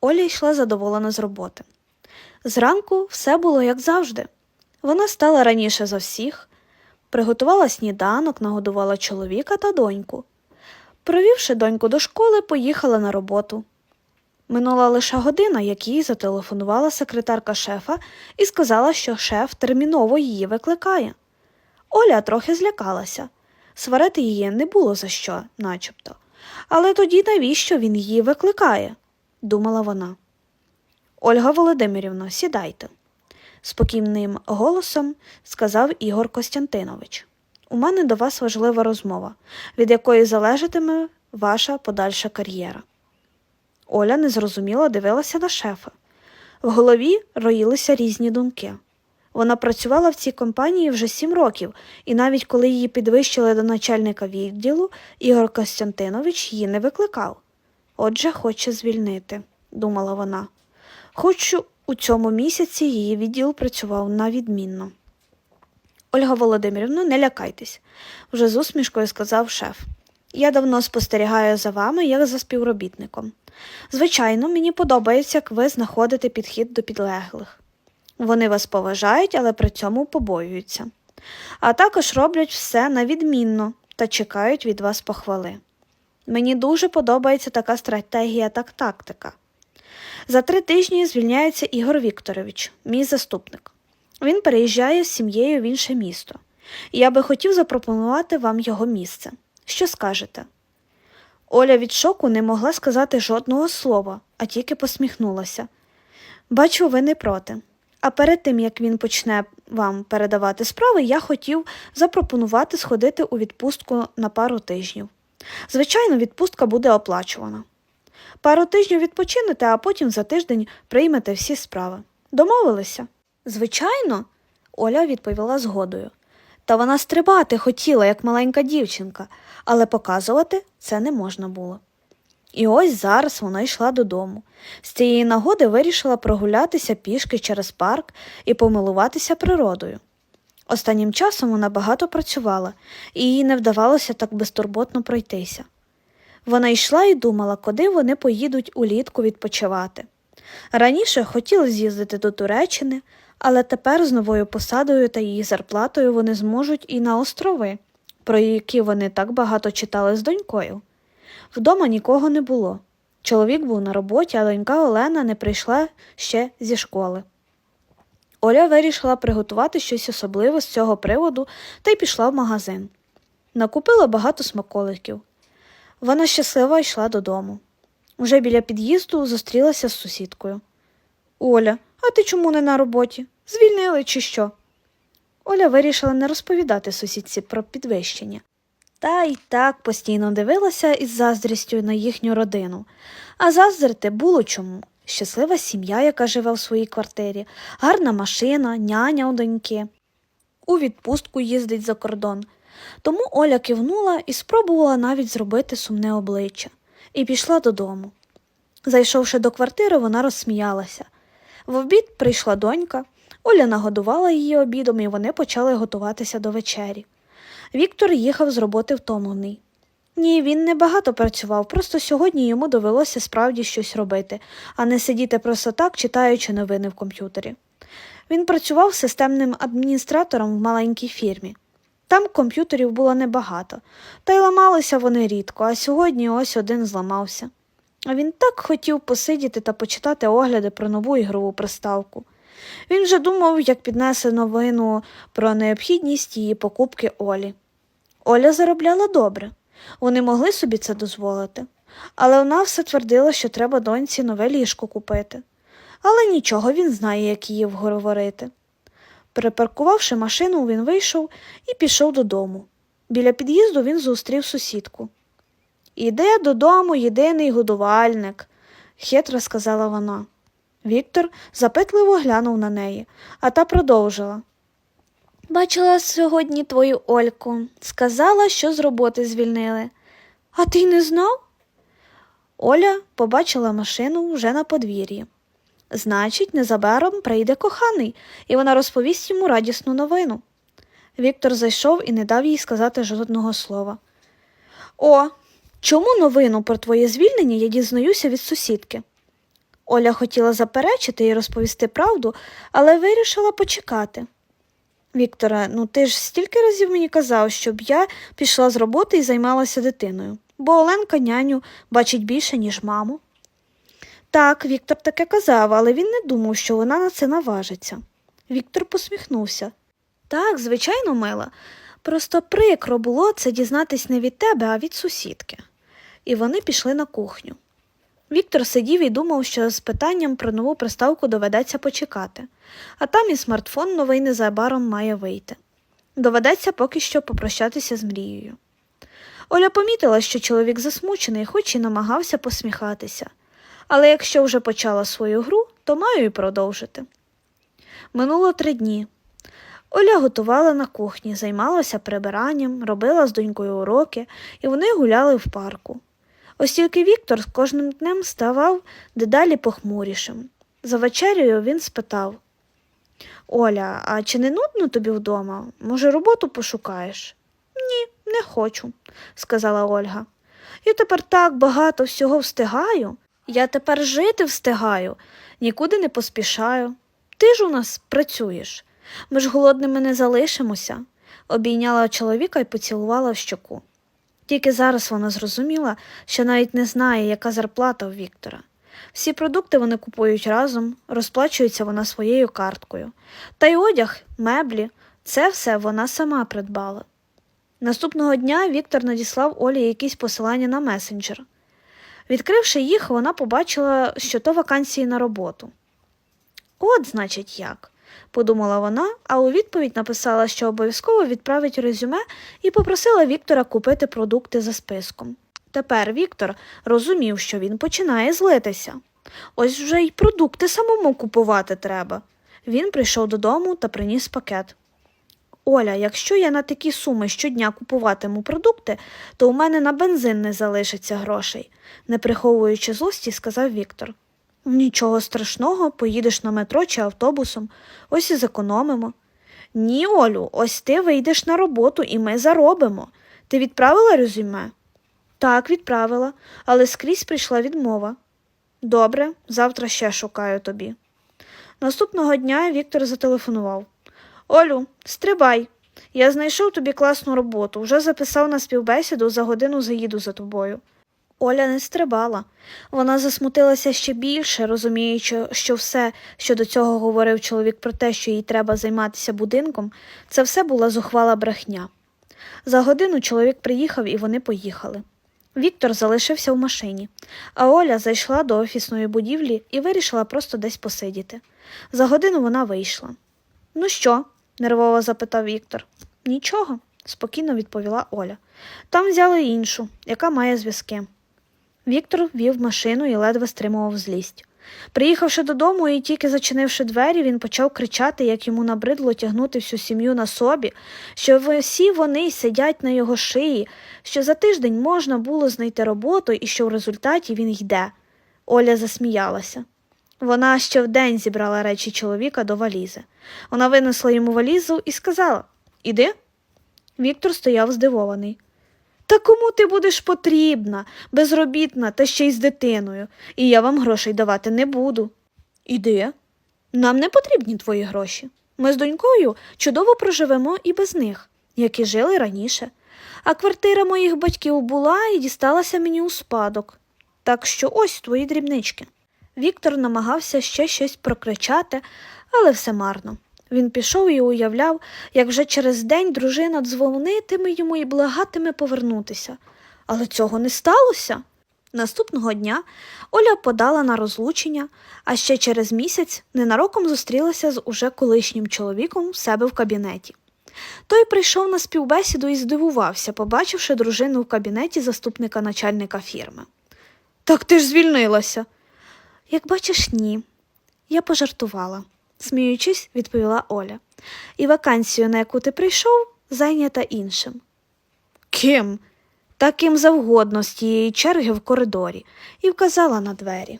Оля йшла задоволена з роботи. Зранку все було як завжди. Вона стала раніше за всіх, приготувала сніданок, нагодувала чоловіка та доньку. Провівши доньку до школи, поїхала на роботу. Минула лише година, як їй зателефонувала секретарка шефа і сказала, що шеф терміново її викликає. Оля трохи злякалася. Сварити її не було за що, начебто. Але тоді навіщо він її викликає? Думала вона. Ольга Володимирівна, сідайте, спокійним голосом сказав Ігор Костянтинович. У мене до вас важлива розмова, від якої залежатиме ваша подальша кар'єра. Оля незрозуміло дивилася на шефа. В голові роїлися різні думки. Вона працювала в цій компанії вже сім років, і навіть коли її підвищили до начальника відділу, Ігор Костянтинович її не викликав. Отже, хоче звільнити, думала вона. Хоч у цьому місяці її відділ працював на відмінно. Ольга Володимирівна, не лякайтесь, вже з усмішкою сказав шеф. Я давно спостерігаю за вами як за співробітником. Звичайно, мені подобається, як ви знаходите підхід до підлеглих. Вони вас поважають, але при цьому побоюються. А також роблять все на відмінно та чекають від вас похвали. Мені дуже подобається така стратегія та тактика. За три тижні звільняється Ігор Вікторович, мій заступник. Він переїжджає з сім'єю в інше місто, я би хотів запропонувати вам його місце. Що скажете? Оля від шоку не могла сказати жодного слова, а тільки посміхнулася. Бачу, ви не проти. А перед тим, як він почне вам передавати справи, я хотів запропонувати сходити у відпустку на пару тижнів. Звичайно, відпустка буде оплачувана. Пару тижнів відпочинете, а потім за тиждень приймете всі справи. Домовилися? Звичайно, Оля відповіла згодою. Та вона стрибати хотіла, як маленька дівчинка, але показувати це не можна було. І ось зараз вона йшла додому. З цієї нагоди вирішила прогулятися пішки через парк і помилуватися природою. Останнім часом вона багато працювала, і їй не вдавалося так безтурботно пройтися. Вона йшла і думала, куди вони поїдуть улітку відпочивати. Раніше хотіла з'їздити до Туреччини, але тепер з новою посадою та її зарплатою вони зможуть і на острови, про які вони так багато читали з донькою. Вдома нікого не було. Чоловік був на роботі, а донька Олена не прийшла ще зі школи. Оля вирішила приготувати щось особливе з цього приводу та й пішла в магазин. Накупила багато смаколиків. Вона щаслива йшла додому. Уже біля під'їзду зустрілася з сусідкою. Оля, а ти чому не на роботі? Звільнили чи що? Оля вирішила не розповідати сусідці про підвищення. Та й так постійно дивилася із заздрістю на їхню родину. А заздрити було чому. Щаслива сім'я, яка живе в своїй квартирі, гарна машина, няня у доньки. У відпустку їздить за кордон. Тому Оля кивнула і спробувала навіть зробити сумне обличчя, і пішла додому. Зайшовши до квартири, вона розсміялася. В обід прийшла донька, Оля нагодувала її обідом, і вони почали готуватися до вечері. Віктор їхав з роботи втомлений. Ні, він не багато працював, просто сьогодні йому довелося справді щось робити, а не сидіти просто так, читаючи новини в комп'ютері. Він працював системним адміністратором в маленькій фірмі. Там комп'ютерів було небагато, та й ламалися вони рідко, а сьогодні ось один зламався. А він так хотів посидіти та почитати огляди про нову ігрову приставку. Він вже думав, як піднесе новину про необхідність її покупки Олі. Оля заробляла добре, вони могли собі це дозволити, але вона все твердила, що треба доньці нове ліжко купити. Але нічого він знає, як її вговорити. Припаркувавши машину, він вийшов і пішов додому. Біля під'їзду він зустрів сусідку. Іде додому єдиний годувальник, хитро сказала вона. Віктор запитливо глянув на неї, а та продовжила. Бачила сьогодні твою Ольку, сказала, що з роботи звільнили. А ти не знав? Оля побачила машину вже на подвір'ї. Значить, незабаром прийде коханий, і вона розповість йому радісну новину. Віктор зайшов і не дав їй сказати жодного слова. О, чому новину про твоє звільнення я дізнаюся від сусідки? Оля хотіла заперечити і розповісти правду, але вирішила почекати. Вікторе, ну ти ж стільки разів мені казав, щоб я пішла з роботи і займалася дитиною, бо Оленка няню бачить більше, ніж маму. Так, Віктор таке казав, але він не думав, що вона на це наважиться. Віктор посміхнувся. Так, звичайно, мила. Просто прикро було це дізнатись не від тебе, а від сусідки. І вони пішли на кухню. Віктор сидів і думав, що з питанням про нову приставку доведеться почекати, а там і смартфон новий незабаром має вийти. Доведеться поки що попрощатися з мрією. Оля помітила, що чоловік засмучений, хоч і намагався посміхатися. Але якщо вже почала свою гру, то маю і продовжити. Минуло три дні. Оля готувала на кухні, займалася прибиранням, робила з донькою уроки, і вони гуляли в парку. Ось тільки Віктор з кожним днем ставав дедалі похмурішим. За вечерею він спитав Оля, а чи не нудно тобі вдома? Може, роботу пошукаєш? Ні, не хочу, сказала Ольга. Я тепер так багато всього встигаю. Я тепер жити встигаю, нікуди не поспішаю. Ти ж у нас працюєш. Ми ж голодними не залишимося, обійняла чоловіка і поцілувала в щоку. Тільки зараз вона зрозуміла, що навіть не знає, яка зарплата у Віктора. Всі продукти вони купують разом, розплачується вона своєю карткою. Та й одяг, меблі, це все вона сама придбала. Наступного дня Віктор надіслав Олі якісь посилання на месенджер. Відкривши їх, вона побачила, що то вакансії на роботу. От, значить, як, подумала вона, а у відповідь написала, що обов'язково відправить резюме і попросила Віктора купити продукти за списком. Тепер Віктор розумів, що він починає злитися. Ось вже й продукти самому купувати треба. Він прийшов додому та приніс пакет. Оля, якщо я на такі суми щодня купуватиму продукти, то у мене на бензин не залишиться грошей, не приховуючи злості, сказав Віктор. Нічого страшного, поїдеш на метро чи автобусом, ось і зекономимо. Ні, Олю, ось ти вийдеш на роботу і ми заробимо. Ти відправила резюме? Так, відправила, але скрізь прийшла відмова. Добре, завтра ще шукаю тобі. Наступного дня Віктор зателефонував. Олю, стрибай. Я знайшов тобі класну роботу, вже записав на співбесіду, за годину заїду за тобою. Оля не стрибала. Вона засмутилася ще більше, розуміючи, що все, що до цього говорив чоловік про те, що їй треба займатися будинком, це все була зухвала брехня. За годину чоловік приїхав і вони поїхали. Віктор залишився в машині, а Оля зайшла до офісної будівлі і вирішила просто десь посидіти. За годину вона вийшла. Ну що? нервово запитав Віктор. Нічого, спокійно відповіла Оля. Там взяли іншу, яка має зв'язки. Віктор вів машину і ледве стримував злість. Приїхавши додому і тільки зачинивши двері, він почав кричати, як йому набридло тягнути всю сім'ю на собі, що всі вони сидять на його шиї, що за тиждень можна було знайти роботу і що в результаті він йде. Оля засміялася. Вона ще вдень зібрала речі чоловіка до валізи. Вона винесла йому валізу і сказала Іди. Віктор стояв здивований. Та кому ти будеш потрібна, безробітна та ще й з дитиною, і я вам грошей давати не буду. Іди. Нам не потрібні твої гроші. Ми з донькою чудово проживемо і без них, як і жили раніше. А квартира моїх батьків була і дісталася мені у спадок. Так що ось твої дрібнички. Віктор намагався ще щось прокричати, але все марно. Він пішов і уявляв, як вже через день дружина дзвонитиме йому і благатиме повернутися. Але цього не сталося. Наступного дня Оля подала на розлучення, а ще через місяць ненароком зустрілася з уже колишнім чоловіком в себе в кабінеті. Той прийшов на співбесіду і здивувався, побачивши дружину в кабінеті заступника начальника фірми. Так ти ж звільнилася. Як бачиш, ні. Я пожартувала, сміючись, відповіла Оля. І вакансію, на яку ти прийшов, зайнята іншим. Ким? Таким завгодно з тієї черги в коридорі, і вказала на двері.